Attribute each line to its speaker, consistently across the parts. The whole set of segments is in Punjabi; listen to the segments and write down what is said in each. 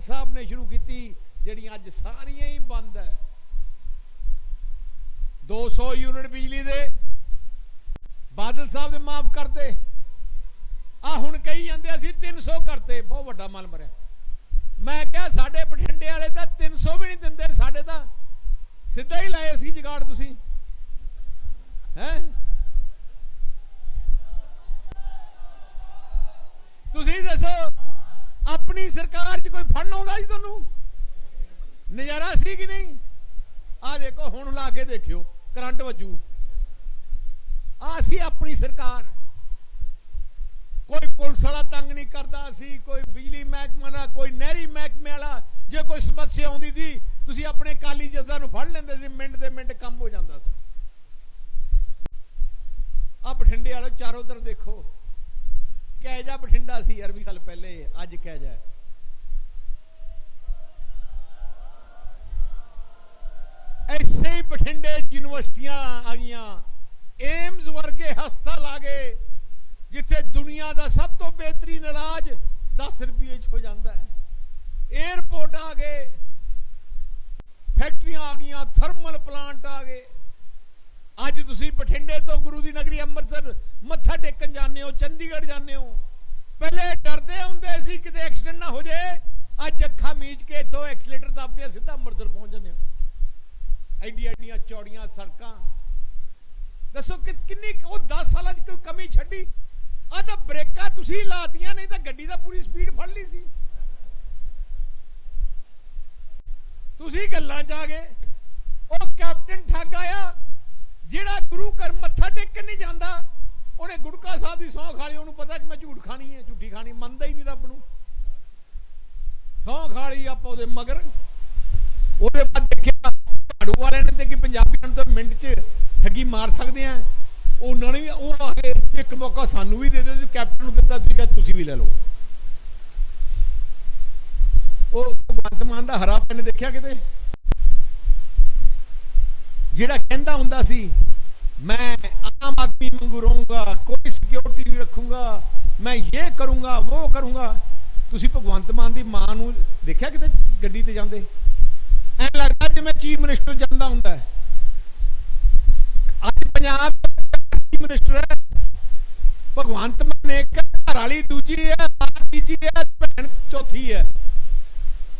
Speaker 1: ਬਾਦਲ ਸਾਹਿਬ ਨੇ ਸ਼ੁਰੂ ਕੀਤੀ ਜਿਹੜੀਆਂ ਅੱਜ ਸਾਰੀਆਂ ਹੀ ਬੰਦ ਹੈ। 200 ਯੂਨਿਟ ਬਿਜਲੀ ਦੇ ਬਾਦਲ ਸਾਹਿਬ ਦੇ ਮਾਫ ਕਰਤੇ। ਆ ਹੁਣ ਕਹੀ ਜਾਂਦੇ ਅਸੀਂ 300 ਕਰਤੇ। ਬਹੁਤ ਵੱਡਾ ਮਲ ਮਰਿਆ। ਮੈਂ ਕਿਹਾ, ਸਾਡੇ ਬਠਿੰਡੇ ਵਾਲੇ ਤਾਂ 300 ਵੀ ਨਹੀਂ ਦਿੰਦੇ, ਸਾਡੇ ਤਾਂ ਸਿੱਧਾ ਹੀ ਲਾਏ ਸੀ ਜਗਾੜ ਤੁਸੀਂ। ਹੈ ਤੁਸੀਂ ਦੱਸੋ ਆਪਣੀ ਸਰਕਾਰ 'ਚ ਕੋਈ ਫੜ ਆਉਂਦਾ ਜੀ ਤੁਹਾਨੂੰ? ਨਜ਼ਾਰਾ ਸੀ ਕਿ ਨਹੀਂ? ਆ ਦੇਖੋ, ਹੁਣ ਲਾ ਕੇ ਦੇਖਿਓ, ਕਰੰਟ ਵੱਜੂ। ਆ ਸੀ ਆਪਣੀ ਸਰਕਾਰ। ਕੋਈ ਪੁਲਿਸ ਵਾਲਾ ਤੰਗ ਨਹੀਂ ਕਰਦਾ ਸੀ, ਕੋਈ ਬਿਜਲੀ ਮਹਿਕਮਾ ਦਾ, ਕੋਈ ਨਹਿਰੀ ਮਹਿਕਮੇ ਵਾਲਾ। ਜੇ ਕੋਈ ਸਮੱਸਿਆ ਆਉਂਦੀ ਸੀ, ਤੁਸੀਂ ਆਪਣੇ ਕਾਲੀ ਜੱਦਾਂ ਨੂੰ ਫੜ ਲੈਂਦੇ ਸੀ, ਮਿੰਟ ਦੇ ਮਿੰਟ ਕੰਮ ਹੋ ਜਾਂਦਾ ਸੀ। ਆ ਬਠਿੰਡੇ ਵਾਲੇ, ਚਾਰੋਂ ਤਰਫ ਦੇਖੋ। ਕਹਿ ਜਾ ਬਠਿੰਡਾ ਸੀ ਯਾਰ 20 ਸਾਲ ਪਹਿਲੇ, ਅੱਜ ਕਹਿ ਜਾ ਬਠਿੰਡੇ ਯੂਨੀਵਰਸਿਟੀਆਂ ਆ ਗਈਆਂ। ਏਮਜ਼ ਵਰਗੇ ਹਸਪਤਾਲ ਆ ਗਏ, ਜਿੱਥੇ ਦੁਨੀਆ ਦਾ ਸਭ ਤੋਂ ਬਿਹਤਰੀਨ ਇਲਾਜ 10 ਰੁਪਏ 'ਚ ਹੋ ਜਾਂਦਾ ਹੈ। 에ਅਰਪੋਰਟ ਆ ਗਏ ਫੈਕਟਰੀਆਂ ਆ ਗਈਆਂ ਥਰਮਲ ਪਲਾਂਟ ਆ ਗਏ। ਅੱਜ ਤੁਸੀਂ ਬਠਿੰਡੇ ਤੋਂ ਗੁਰੂ ਦੀ ਨਗਰੀ ਅੰਮ੍ਰਿਤਸਰ ਮੱਥਾ ਟੇਕਣ ਜਾਂਦੇ ਹੋ, ਚੰਡੀਗੜ੍ਹ ਜਾਂਦੇ ਹੋ। ਪਹਿਲੇ ਡਰਦੇ ਹੁੰਦੇ ਸੀ ਕਿਤੇ ਐਕਸੀਡੈਂਟ ਨਾ ਹੋ ਜਾਏ, ਅੱਜ ਅੱਖਾਂ ਮੀਚ ਕੇ ਇੱਥੋਂ ਐਕਸੀਲੇਟਰ ਦੱਬਦੇ ਆ, ਸਿੱਧਾ ਅੰਮ੍ਰਿਤਸਰ ਪਹੁੰਚ ਜਾਂਦੇ ਹੋ। ਐਡੀਆਂ ਐਡੀਆਂ ਚੌੜੀਆਂ ਸੜਕਾਂ। ਦੱਸੋ ਕਿ ਕਿੰਨੀ ਉਹ 10 ਸਾਲਾਂ 'ਚ ਕੋਈ ਕਮੀ ਛੱਡੀ? ਆ ਤਾਂ ਬ੍ਰੇਕਾਂ ਤੁਸੀਂ ਲਾਤੀਆਂ, ਨਹੀਂ ਤਾਂ ਗੱਡੀ ਦਾ ਪੂਰੀ ਸਪੀਡ ਫੜ ਲਈ ਸੀ। ਤੁਸੀਂ ਗੱਲਾਂ 'ਚ ਆ ਗਏ। ਉਹ ਕੈਪਟਨ ਠੱਗ ਆਇਆ, ਜਿਹੜਾ ਗੁਰੂ ਘਰ ਮੱਥਾ ਟੇਕਣ ਨਹੀਂ ਜਾਂਦਾ, ਉਹਨੇ ਗੁਟਕਾ ਸਾਹਿਬ ਦੀ ਸੌਂ ਖਾ ਲਈ। ਉਹਨੂੰ ਪਤਾ ਕਿ ਮੈਂ ਝੂਠ ਖਾਣੀ ਹੈ, ਝੂਠੀ ਖਾਣੀ, ਮੰਨਦਾ ਹੀ ਨਹੀਂ ਰੱਬ ਨੂੰ। ਸੌਂ ਖਾ ਲਈ ਆਪਾਂ ਉਹਦੇ ਮਗਰ। ਉਹਦੇ ਝਾੜੂ ਵਾਲਿਆਂ ਨੇ ਤੇ ਕਿ ਪੰਜਾਬੀਆਂ ਨੂੰ ਤਾਂ ਮਿੰਟ 'ਚ ਠੱਗੀ ਮਾਰ ਸਕਦੇ ਆ। ਉਹਨਾਂ ਨੇ ਉਹ ਆ ਕੇ ਇੱਕ ਮੌਕਾ ਸਾਨੂੰ ਵੀ ਦੇ ਦਿਓ ਜੀ, ਕੈਪਟਨ ਨੂੰ ਦਿੱਤਾ, ਤੁਸੀਂ ਕਿਹਾ ਤੁਸੀਂ ਵੀ ਲੈ ਲਓ। ਉਹ ਭਗਵੰਤ ਮਾਨ ਦਾ ਹਰਾ ਪੈਨ ਦੇਖਿਆ ਕਿਤੇ? ਜਿਹੜਾ ਕਹਿੰਦਾ ਹੁੰਦਾ ਸੀ, ਮੈਂ ਆਮ ਆਦਮੀ ਵਾਂਗੂ ਰਹੂੰਗਾ, ਕੋਈ ਸਿਕਿਉਰਿਟੀ ਨਹੀਂ ਰੱਖੂੰਗਾ, ਮੈਂ ਇਹ ਕਰੂੰਗਾ, ਉਹ ਕਰੂੰਗਾ। ਤੁਸੀਂ ਭਗਵੰਤ ਮਾਨ ਦੀ ਮਾਂ ਨੂੰ ਦੇਖਿਆ ਕਿਤੇ ਗੱਡੀ ਤੇ ਜਾਂਦੇ? ਐਂ ਲੱਗਦਾ ਜਿਵੇਂ ਚੀਫ ਮਿਨਿਸਟਰ ਜਾਂਦਾ ਹੁੰਦਾ ਹੈ। ਅੱਜ ਪੰਜਾਬ ਚੀਫ ਮਿਨਿਸਟਰ ਹੈ। ਭਗਵੰਤ ਮਾਨ ਇੱਕ ਘਰ ਵਾਲੀ ਦੂਜੀ ਹੈ ਮਾਂ ਤੀਜੀ ਹੈ, ਭੈਣ ਚੌਥੀ ਹੈ।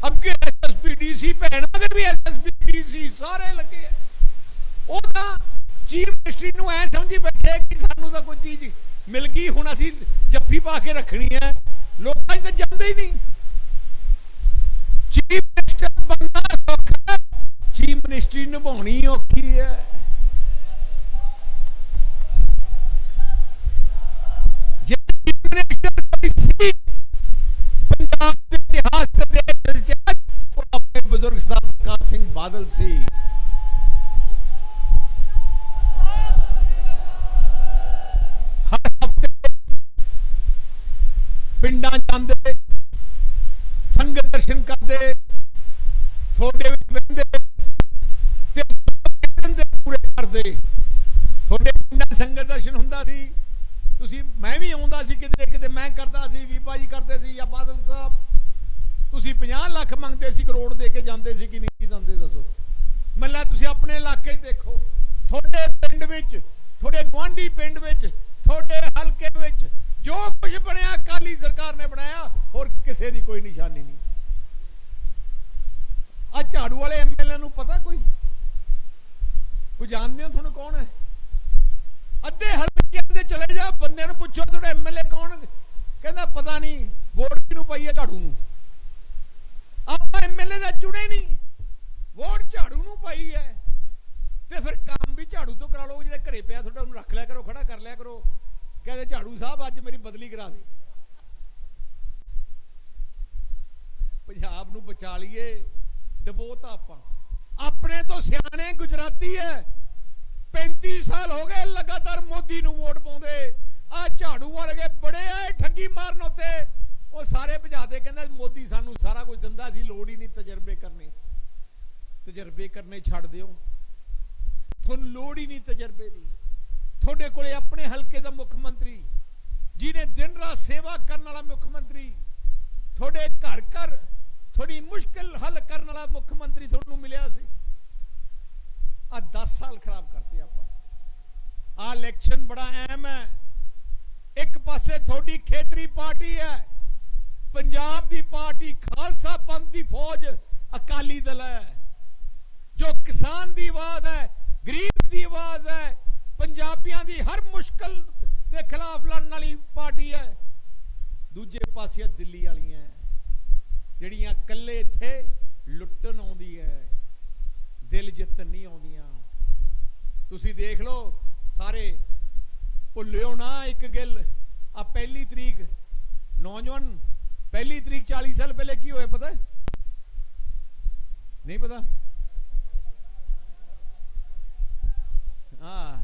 Speaker 1: ਅੱਗੇ ਐਸਐਸਪੀਡੀਸੀ ਭੈਣ ਮਗਰ ਵੀ ਐਸਐਸਪੀਡੀਸੀ ਸਾਰੇ ਲੱਗੇ ਆ ਉਹ ਤਾਂ ਚੀਫ ਮਿਨਿਸਟਰੀ ਨੂੰ ਐ ਸਮਝੀ ਬੈਠੇ ਕਿ ਸਾਨੂੰ ਤਾਂ ਕੋਈ ਚੀਜ਼ ਮਿਲ ਗਈ, ਹੁਣ ਅਸੀਂ ਜੱਫੀ ਪਾ ਕੇ ਰੱਖਣੀ ਹੈ। ਲੋਕਾਂ 'ਚ ਤਾਂ ਜਾਂਦੇ ਹੀ ਨਹੀਂ। ਚੀਫ ਮਿਨਿਸਟਰ ਬੰਦਾ ਸੌਖਾ ਮਿਨਿਸਟਰੀ ਨਿਭਾਉਣੀ ਔਖੀ ਹੈ। ਜੇ ਮਿਨਿਸਟਰ ਕੋਈ ਸੀ, ਪੰਜਾਬ ਦੇ ਇਤਿਹਾਸ ਦੇ ਵਿੱਚ ਉਹ ਆਪਣੇ ਬਜ਼ੁਰਗ ਸਾਹਿਬ ਪ੍ਰਕਾਸ਼ ਸਿੰਘ ਬਾਦਲ ਸੀ। ਪਿੰਡਾਂ ਜਾਂਦੇ, ਸੰਗਤ ਦਰਸ਼ਨ ਕਰਦੇ, ਥੋੜੇ ਵਿੱਚ ਬਹਿੰਦੇ 50 ਲੱਖ ਮੰਗਦੇ ਸੀ, ਕਰੋੜ ਦੇ ਕੇ ਜਾਂਦੇ ਸੀ ਕਿ ਨਹੀਂ ਜਾਂਦੇ, ਦੱਸੋ। ਮੱਲਾ, ਤੁਸੀਂ ਆਪਣੇ ਇਲਾਕੇ 'ਚ ਦੇਖੋ। ਤੁਹਾਡੇ ਪਿੰਡ ਵਿੱਚ, ਤੁਹਾਡੇ ਗਵਾਂਢੀ ਪਿੰਡ ਵਿੱਚ, ਤੁਹਾਡੇ ਹਲਕੇ ਵਿੱਚ ਜੋ ਕੁਝ ਬਣਿਆ ਕਾਲੀ ਸਰਕਾਰ ਨੇ ਬਣਾਇਆ, ਹੋਰ ਕਿਸੇ ਦੀ ਕੋਈ ਨਿਸ਼ਾਨੀ ਨਹੀਂ। ਆ ਝਾੜੂ ਵਾਲੇ ਐਮਐਲਏ ਨੂੰ ਪਤਾ ਕੋਈ? ਕੋਈ ਜਾਣਦੇ ਹੋ ਤੁਹਾਨੂੰ ਕੌਣ ਹੈ? ਅੱਧੇ ਹਲਕਿਆਂ ਦੇ ਚਲੇ ਜਾ, ਬੰਦੇ ਨੂੰ ਪੁੱਛੋ ਤੁਹਾਡੇ ਐਮਐਲਏ ਕੌਣ ਕਹਿੰਦਾ ਪਤਾ ਨਹੀਂ, ਵੋਟ ਕਿਹਨੂੰ ਪਈ ਹੈ ਝਾੜੂ ਨੂੰ? ਐਮਐਲਏ ਦਾ ਚੁਣੇ ਨਹੀਂ। ਵੋਟ ਝਾੜੂ ਨੂੰ ਪਾਈ ਹੈ। ਤੇ ਫਿਰ ਕੰਮ ਵੀ ਝਾੜੂ ਤੋਂ ਕਰਾ ਲਓ ਜਿਹੜੇ ਘਰੇ ਪਿਆ ਤੁਹਾਡਾ ਉਹਨੂੰ ਰੱਖ ਲਿਆ ਕਰੋ, ਖੜਾ ਕਰ ਲਿਆ ਕਰੋ। ਕਹਿੰਦੇ ਝਾੜੂ ਸਾਹਿਬ ਅੱਜ ਮੇਰੀ ਬਦਲੀ ਕਰਾ ਦੇ। ਪੰਜਾਬ ਨੂੰ ਬਚਾ ਲਈਏ ਡਬੋਤਾ ਆਪਾਂ। ਆਪਣੇ ਤੋਂ ਸਿਆਣੇ ਗੁਜਰਾਤੀ ਹੈ। 35 ਸਾਲ ਹੋ ਗਏ ਲਗਾਤਾਰ ਮੋਦੀ ਨੂੰ ਵੋਟ ਪਾਉਂਦੇ। ਆ ਝਾੜੂ ਵਾਲੇ ਬੜੇ ਆਏ ਠੱਗੀ ਮਾਰਨ ਉੱਤੇ। ਉਹ ਸਾਰੇ ਭਜਾਦੇ ਕਹਿੰਦਾ ਮੋਦੀ ਕੁਝ ਦਿੰਦਾ ਸੀ, ਲੋੜ ਹੀ ਨਹੀਂ ਤਜਰਬੇ ਕਰਨੇ। ਤਜਰਬੇ ਕਰਨੇ ਛੱਡ ਦਿਓ। ਤੁਹਾਨੂੰ ਲੋੜ ਹੀ ਨਹੀਂ ਤਜਰਬੇ ਦੀ। ਤੁਹਾਡੇ ਕੋਲੇ ਆਪਣੇ ਹਲਕੇ ਦਾ ਮੁੱਖ ਮੰਤਰੀ, ਜਿਹਨੇ ਦਿਨ ਰਾਤ ਸੇਵਾ ਕਰਨ ਵਾਲਾ ਮੁੱਖ ਮੰਤਰੀ, ਤੁਹਾਡੇ ਘਰ ਘਰ ਥੋੜੀ ਮੁਸ਼ਕਲ ਹੱਲ ਕਰਨ ਵਾਲਾ ਮੁੱਖ ਮੰਤਰੀ ਤੁਹਾਨੂੰ ਮਿਲਿਆ ਸੀ। ਆ 10 ਸਾਲ ਖਰਾਬ ਕਰਤੇ ਆਪਾਂ। ਆ ਇਲੈਕਸ਼ਨ ਬੜਾ ਅਹਿਮ ਹੈ। ਇੱਕ ਪਾਸੇ ਤੁਹਾਡੀ ਖੇਤਰੀ ਪਾਰਟੀ ਹੈ। ਪੰਜਾਬ ਦੀ ਪਾਰਟੀ ਖਾਲਸਾ ਪੰਥ ਦੀ ਫੌਜ ਅਕਾਲੀ ਦਲ ਹੈ। ਜੋ ਕਿਸਾਨ ਦੀ ਆਵਾਜ਼ ਹੈ, ਗਰੀਬ ਦੀ ਆਵਾਜ਼ ਹੈ, ਪੰਜਾਬੀਆਂ ਦੀ ਹਰ ਮੁਸ਼ਕਲ ਦੇ ਖਿਲਾਫ ਲੜਨ ਵਾਲੀ ਪਾਰਟੀ ਹੈ। ਦੂਜੇ ਪਾਸੇ ਦਿੱਲੀ ਵਾਲੀਆਂ ਜਿਹੜੀਆਂ ਇਕੱਲੇ ਇੱਥੇ ਲੁੱਟਣ ਆਉਂਦੀ ਹੈ, ਦਿਲ ਜਿੱਤਣ ਨਹੀਂ ਆਉਂਦੀਆਂ। ਤੁਸੀਂ ਦੇਖ ਲਓ, ਸਾਰੇ ਭੁੱਲਿਓ ਨਾ ਇੱਕ ਗੱਲ ਆ ਪਹਿਲੀ ਤਰੀਕ ਨੌਜਵਾਨ ਪਹਿਲੀ ਤਰੀਕ 40 ਸਾਲ ਪਹਿਲੇ ਕੀ ਹੋਇਆ ਪਤਾ? ਨਹੀਂ ਪਤਾ? ਹਾਂ।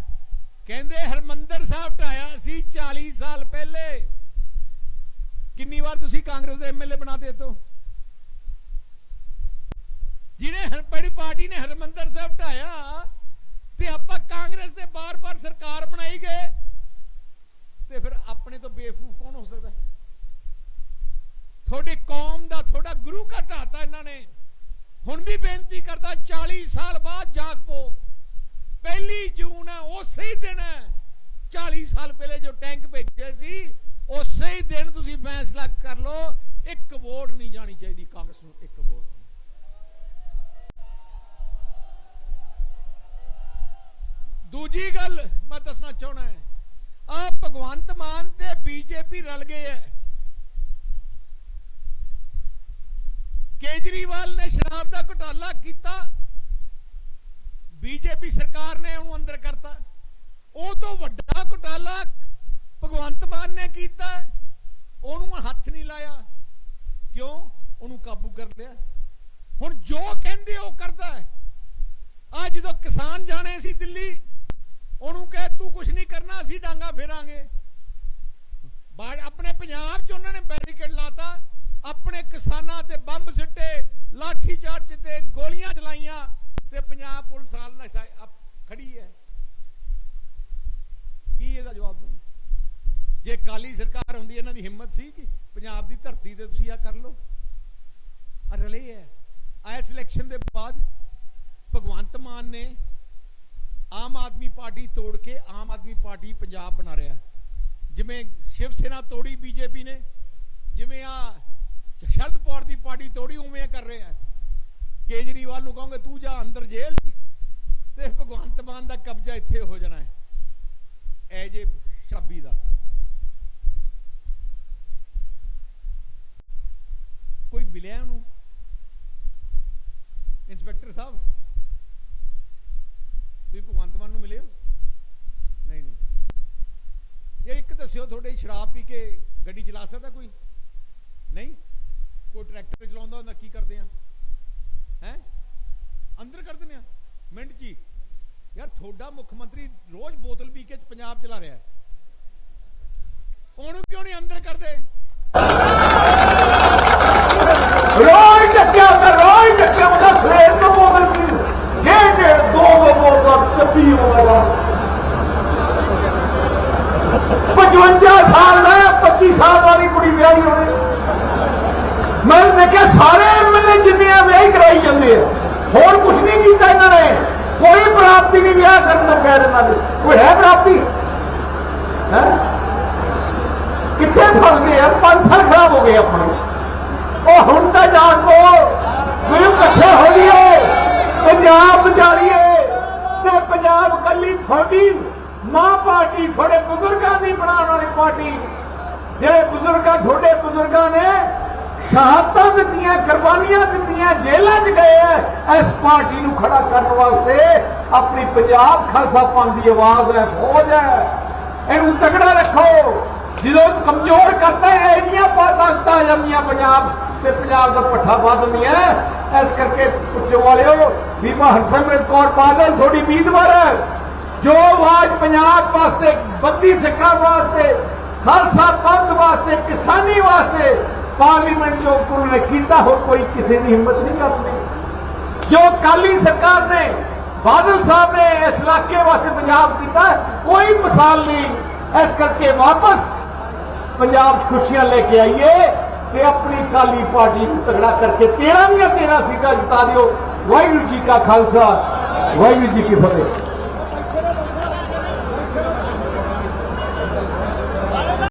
Speaker 1: ਕਹਿੰਦੇ ਹਰਮੰਦਰ ਸਾਹਿਬ ਢਾਇਆ ਸੀ 40 ਸਾਲ ਪਹਿਲੇ। ਕਿੰਨੀ ਵਾਰ ਤੁਸੀਂ ਕਾਂਗਰਸ ਦੇ ਐਮਐਲਏ ਬਣਾਤੇ ਤੋਂ ਜਿਹਨੇ ਹਰ ਬੜੀ ਪਾਰਟੀ ਨੇ ਹਰਮੰਦਰ ਸਾਹਿਬ ਢਾਇਆ ਤੇ ਆਪਾਂ ਕਾਂਗਰਸ ਦੇ ਬਾਰ-ਬਾਰ ਸਰਕਾਰ ਬਣਾਈ ਗਏ ਤੇ ਫਿਰ ਆਪਣੇ ਤੋਂ ਬੇਵਕੂਫ ਕੌਣ ਹੋ ਸਕਦਾ ਹੈ? ਤੁਹਾਡੀ ਕੌਮ ਦਾ ਤੁਹਾਡਾ ਇਹਨਾਂ ਨੇ। ਹੁਣ ਵੀ ਬੇਨਤੀ ਕਰਦਾ 40 ਸਾਲ ਬਾਅਦ ਜਾਗ ਪੋ। ਪਹਿਲੀ ਜੂਨ ਹੈ, ਉਸੇ ਹੀ ਦਿਨ ਹੈ। 40 ਸਾਲ ਪਹਿਲੇ ਜੋ ਟੈਂਕ ਭੇਜੇ ਸੀ, ਉਸੇ ਹੀ ਦਿਨ ਤੁਸੀਂ ਫੈਸਲਾ ਕਰ ਲਓ, ਇੱਕ ਵੋਟ ਨਹੀਂ ਜਾਣੀ ਚਾਹੀਦੀ ਕਾਂਗਰਸ ਨੂੰ, ਇੱਕ ਵੋਟ ਦੂਜੀ ਗੱਲ ਮੈਂ ਦੱਸਣਾ ਚਾਹਣਾ ਹੈ ਆ ਭਗਵੰਤ ਮਾਨ ਤੇ ਬੀਜੇਪੀ ਰਲ ਗਏ ਹੈ। ਕੇਜਰੀਵਾਲ ਨੇ ਸ਼ਰਾਬ ਦਾ ਘੁਟਾਲਾ ਕੀਤਾ। ਬੀਜੇਪੀ ਸਰਕਾਰ ਨੇ ਉਹਨੂੰ ਅੰਦਰ ਕਰਤਾ। ਉਹ ਤੋਂ ਵੱਡਾ ਘੁਟਾਲਾ ਭਗਵੰਤ ਮਾਨ ਨੇ ਕੀਤਾ। ਉਹਨੂੰ ਹੱਥ ਨਹੀਂ ਲਾਇਆ। ਕਿਉਂ? ਉਹਨੂੰ ਕਾਬੂ ਕਰ ਲਿਆ। ਹੁਣ ਜੋ ਕਹਿੰਦੇ ਉਹ ਕਰਦਾ ਹੈ। ਆ ਜਦੋਂ ਕਿਸਾਨ ਜਾਣੇ ਸੀ ਦਿੱਲੀ, ਉਹਨੂੰ ਕਹੇ, ਤੂੰ ਕੁਝ ਨਹੀਂ ਕਰਨਾ, ਅਸੀਂ ਡਾਂਗਾ ਫੇਰਾਂਗੇ। ਬਾੜ ਆਪਣੇ ਪੰਜਾਬ 'ਚ ਉਹਨਾਂ ਨੇ ਬੈਰੀਕੇਡ ਲਾਤਾ। ਆਪਣੇ ਕਿਸਾਨਾਂ ਤੇ ਬੰਬ ਸਿੱਟੇ, ਲਾਠੀ ਚਾਰਜ ਤੇ ਗੋਲੀਆਂ ਚਲਾਈਆਂ ਤੇ ਪੰਜਾਬ ਪੁਲਿਸ ਹਾਲ ਨਸ਼ਾ ਖੜੀ ਹੈ। ਕੀ ਇਹਦਾ ਜਵਾਬ ਦੂੰ ਜੇ ਕਾਲੀ ਸਰਕਾਰ ਹੁੰਦੀ, ਇਹਨਾਂ ਦੀ ਹਿੰਮਤ ਸੀ ਕਿ ਪੰਜਾਬ ਦੀ ਧਰਤੀ ਤੇ ਤੁਸੀਂ ਆ ਕਰ ਲਓ। ਰਲੇ ਹੈ। ਆ ਇਸ ਇਲੈਕਸ਼ਨ ਦੇ ਬਾਅਦ ਭਗਵੰਤ ਮਾਨ ਨੇ ਆਮ ਆਦਮੀ ਪਾਰਟੀ ਤੋੜ ਕੇ ਆਮ ਆਦਮੀ ਪਾਰਟੀ ਪੰਜਾਬ ਬਣਾ ਰਿਹਾ। ਜਿਵੇਂ ਸ਼ਿਵ ਸੈਨਾ ਤੋੜੀ, ਬੀਜੇਪੀ ਨੇ, ਜਿਵੇਂ ਆ ਸ਼ਰਦ ਪਵਾਰ ਦੀ ਪਾਰਟੀ ਤੋੜੀ ਉਵੇਂ ਕਰ ਰਿਹਾ ਕੇਜਰੀਵਾਲ ਨੂੰ ਕਹੋਗੇ, ਤੂੰ ਜਾ ਅੰਦਰ ਜੇਲ੍ਹ 'ਚ ਤੇ ਭਗਵੰਤ ਮਾਨ ਦਾ ਕਬਜ਼ਾ ਇੱਥੇ ਹੋ ਜਾਣਾ ਹੈ। ਐ ਜੇ ਸ਼ਰਾਬੀ ਦਾ। ਕੋਈ ਮਿਲਿਆ ਉਹਨੂੰ? ਇੰਸਪੈਕਟਰ ਸਾਹਿਬ? ਤੁਸੀਂ ਭਗਵੰਤ ਮਾਨ ਨੂੰ ਮਿਲੇ ਹੋ ਨਹੀਂ ਨਹੀਂ। ਇਹ ਇੱਕ ਦੱਸਿਓ, ਤੁਹਾਡੇ ਸ਼ਰਾਬ ਪੀ ਕੇ ਗੱਡੀ ਚਲਾ ਸਕਦਾ ਕੋਈ? ਨਹੀਂ? ਕੋਈ ਟਰੈਕਟਰ ਚਲਾਉਂਦਾ ਹੁੰਦਾ, ਕੀ ਕਰਦੇ ਆ? ਹੈ? ਅੰਦਰ ਕਰ ਦਿੰਦੇ ਆ। ਮਿੰਟ ਚ ਹੀ ਯਾਰ, ਤੁਹਾਡਾ ਮੁੱਖ ਮੰਤਰੀ ਰੋਜ਼ ਬੋਤਲ ਪੀ ਕੇ ਪੰਜਾਬ ਚਲਾ ਰਿਹਾ ਉਹਨੂੰ ਕਿਉਂ ਨਹੀਂ ਅੰਦਰ ਕਰਦੇ
Speaker 2: ਰੋਜ਼ ਟੱਕਿਆ ਹੁੰਦਾ ਰੋਜ਼ ਟੱਕਿਆ ਹੁੰਦਾ ਸਵੇਰ ਤੋਂ ਬੋਤਲ ਪੀ ਡੇਢ ਡੇਢ ਦੋ ਦੋ ਬੋਤਲ ਚੱਪੀ ਹੋਵੇਗਾ 55 ਸਾਲ ਦਾ 25 ਸਾਲ ਵਾਲੀ ਕੁੜੀ ਵਿਆਹੀ ਹੋਵੇ ਮੈਂ ਦੇਖਿਆ ਸਾਰੇ ਐਮਐਲਏ ਜਿੰਨੀਆਂ ਵਿਆਹ ਕਰਾਈ ਜਾਂਦੇ ਆ ਹੋਰ ਕੁਝ ਨਹੀਂ ਕੀਤਾ ਇਹਨਾਂ ਨੇ ਕੋਈ ਪ੍ਰਾਪਤੀ ਨਹੀਂ ਵਿਆਹ ਕਰਨ ਤੋਂ ਕਹਿ ਇਹਨਾਂ ਦੇ ਕੋਈ ਹੈ ਪ੍ਰਾਪਤੀ ਹੈ ਕਿੱਥੇ ਫਸ ਗਏ ਯਾਰ? 5 ਸਾਲ ਖਰਾਬ ਹੋ ਗਏ ਆਪਣੇ ਉਹ ਹੁਣ ਤਾਂ ਜਾਣ ਕੋ ਵੀ ਇਕੱਠੇ ਹੋ ਜਾਈਏ। ਪੰਜਾਬ ਬਚਾਈਏ ਤੇ ਪੰਜਾਬ ਕੱਲੀ ਤੁਹਾਡੀ ਮਾਂ ਪਾਰਟੀ, ਤੁਹਾਡੇ ਬਜ਼ੁਰਗਾਂ ਦੀ ਬਣਾਉਣ ਵਾਲੀ ਪਾਰਟੀ। ਜਿਹੜੇ ਬਜ਼ੁਰਗਾਂ, ਤੁਹਾਡੇ ਬਜ਼ੁਰਗਾਂ ਨੇ ਸ਼ਹਾਦਤਾਂ ਦਿੱਤੀਆਂ, ਕੁਰਬਾਨੀਆਂ ਦਿੱਤੀਆਂ, ਜੇਲ੍ਹਾਂ 'ਚ ਗਏ ਐ, ਇਸ ਪਾਰਟੀ ਨੂੰ ਖੜਾ ਕਰਨ ਵਾਸਤੇ ਆਪਣੀ ਪੰਜਾਬ ਖਾਲਸਾ ਪੰਥ ਦੀ ਆਵਾਜ਼ ਹੈ ਫੌਜ ਹੈ ਇਹਨੂੰ ਤਕੜਾ ਰੱਖੋ। ਜਦੋਂ ਕਮਜ਼ੋਰ ਕਰਦਾ ਹੈ, ਇੰਨੀਆਂ ਤਾਕਤਾਂ ਆ ਜਾਂਦੀਆਂ ਪੰਜਾਬ ਤੇ ਪੰਜਾਬ ਦਾ ਪੱਠਾ ਵੱਧ ਦਿੰਦੀਆਂ ਇਸ ਕਰਕੇ ਪੁੱਛੋ ਵਾਲਿਓ ਬੀਮਾ ਹਰਸਿਮਰਤ ਕੌਰ ਬਾਦਲ ਥੋੜੀ ਉਮੀਦਵਾਰ ਹੈ। ਜੋ ਆਵਾਜ਼ ਪੰਜਾਬ ਵਾਸਤੇ, ਬੱਦੀ ਸਿੱਖਾਂ ਵਾਸਤੇ, ਖਾਲਸਾ ਪੰਥ ਵਾਸਤੇ, ਕਿਸਾਨੀ ਵਾਸਤੇ ਪਾਰਲੀਮੈਂਟ ਜੋ ਉਹਨੇ ਕੀਤਾ, ਹੋਰ ਕੋਈ ਕਿਸੇ ਦੀ ਹਿੰਮਤ ਨਹੀਂ ਕਰਦੀ। ਜੋ ਕਾਲੀ ਸਰਕਾਰ ਨੇ, ਬਾਦਲ ਸਾਹਿਬ ਨੇ ਇਸ ਇਲਾਕੇ ਵਾਸਤੇ ਪੰਜਾਬ ਕੀਤਾ, ਕੋਈ ਮਿਸਾਲ ਨਹੀਂ। ਇਸ ਕਰਕੇ ਵਾਪਸ ਪੰਜਾਬ 'ਚ ਖੁਸ਼ੀਆਂ ਲੈ ਕੇ ਆਈਏ ਤੇ ਆਪਣੀ ਕਾਲੀ ਪਾਰਟੀ ਨੂੰ ਤਗੜਾ ਕਰਕੇ 13 ਦੀਆਂ 13 ਸੀਟਾਂ ਜਿਤਾ ਦਿਓ। ਵਾਹਿਗੁਰੂ ਜੀ ਕਾ ਖਾਲਸਾ, ਵਾਹਿਗੁਰੂ ਜੀ ਕੀ ਫਤਿਹ।